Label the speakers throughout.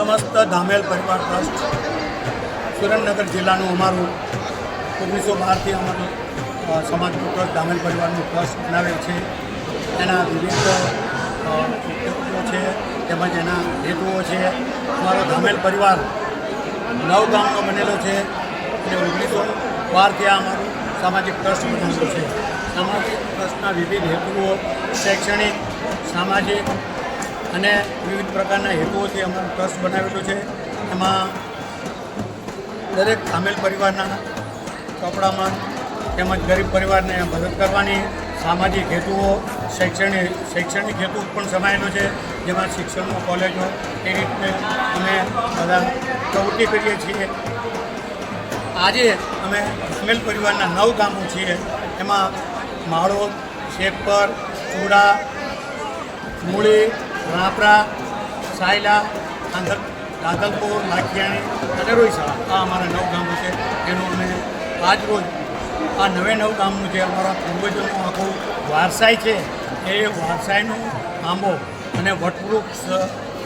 Speaker 1: સમસ્ત ધામેલ પરિવાર ટ્રસ્ટ સુરેન્દ્રનગર જિલ્લાનું અમારું ઓગણીસો બારથી અમારું સમાજ ટ્રસ્ટ ધામેલ પરિવારનું ટ્રસ્ટ બનાવેલ છે. એના વિવિધ અ, છે તેમજ એના હેતુઓ છે. અમારો ધામેલ પરિવાર નવ ગામનો બનેલો છે અને ઓગણીસો બારથી આ અમારું સામાજિક ટ્રસ્ટ બનાવેલું છે. સામાજિક ટ્રસ્ટના વિવિધ હેતુઓ શૈક્ષણિક સામાજિક અને વિવિધ પ્રકારના હેતુઓથી અમારું ટ્રસ્ટ બનાવેલું છે. એમાં દરેક સામેલ પરિવારના ચોપડામાં તેમજ ગરીબ પરિવારને મદદ કરવાની સામાજિક હેતુઓ, શૈક્ષણિક શૈક્ષણિક હેતુ પણ સમાયેલો છે, જેમાં શિક્ષણનો કોલેજો એ રીતે અમે બધા પ્રવૃત્તિ કરીએ છીએ. આજે અમે સામેલ પરિવારના નવ ગામો છીએ. એમાં માળો, શેપર, ચૂડા, મૂળી રાપરા, સાયલા આંધલ દાદલપુર લાખિયાણી અને રોઈશાળા આ અમારા નવ ગામો છે. એનું અમે આજ રોજ આ નવે નવ ગામનું જે અમારા પૂર્વજોનું આખું વારસાઈ છે, એ વારસાઈનું આંબો અને વટવૃક્ષ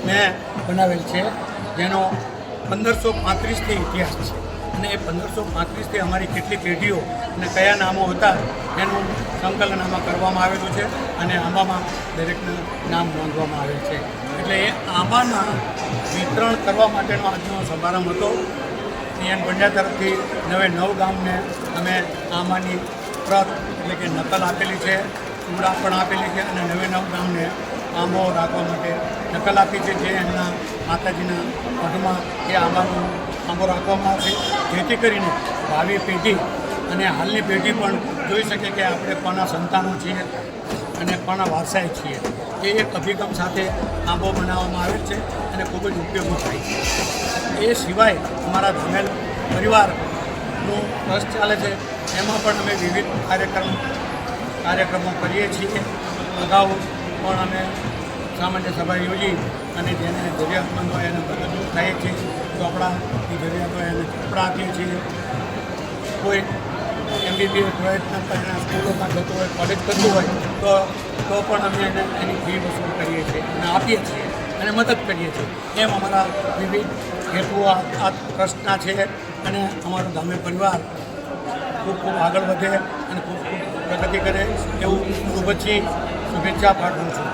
Speaker 1: મેં બનાવેલ છે, જેનો પંદરસો પાંત્રીસથી ઇતિહાસ છે. અને એ પંદરસો પાંત્રીસથી અમારી કેટલી પેઢીઓ અને કયા નામો હતા એનું સંકલન આમાં કરવામાં આવેલું છે અને આંબામાં દરેકનું નામ નોંધવામાં આવેલ છે. એટલે એ આંબાના વિતરણ કરવા માટેનો આજનો સમારંભ હતો. એન પંડ્યા તરફથી નવે નવ ગામને અમે આંબાની પ્રત એટલે કે નકલ આપેલી છે ચૂડા પણ આપેલી છે અને નવે નવ ગામને આંબો રાખવા માટે નકલ આપી છે જે એમના માતાજીના પગમાં એ આંબાનું આંબો રાખવામાં આવશે. જેથી કરીને ભાવિ પેઢી અને હાલની પેઢી પણ જોઈ શકે કે આપણે કોના સંતાનો છીએ અને કોના વારસાય છીએ. એ એક અભિગમ સાથે આંબો બનાવવામાં આવે છે અને ખૂબ જ ઉપયોગી થાય છે. એ સિવાય અમારા ધમેલ પરિવારનું ટ્રસ્ટ ચાલે છે. એમાં પણ અમે વિવિધ કાર્યક્રમ, કાર્યક્રમો કરીએ છીએ. અગાઉ પણ અમે સામાન્ય સભા યોજી અને જેને જરૂરિયાતમંદ હોય એને મદદરૂપ થાય છે. ચોપડાની જરૂરિયાત તો એને ચોપડા આપીએ છીએ. કોઈ એમબીબીએસ પ્રયત્ન કરીને સ્કૂલોમાં જતું હોય કોલેજ કરતું હોય, તો તો પણ અમે એને, એની ફી વસૂલ કરીએ છીએ અને આપીએ છીએ અને મદદ કરીએ છીએ. એમ અમારા વિવિધ હેતુઓ આ ટ્રસ્ટના છે અને અમારો ગામે પરિવાર ખૂબ ખૂબ આગળ વધે અને ખૂબ ખૂબ પ્રગતિ કરે એવું શુભેચ્છી શુભેચ્છા પાઠવું છું.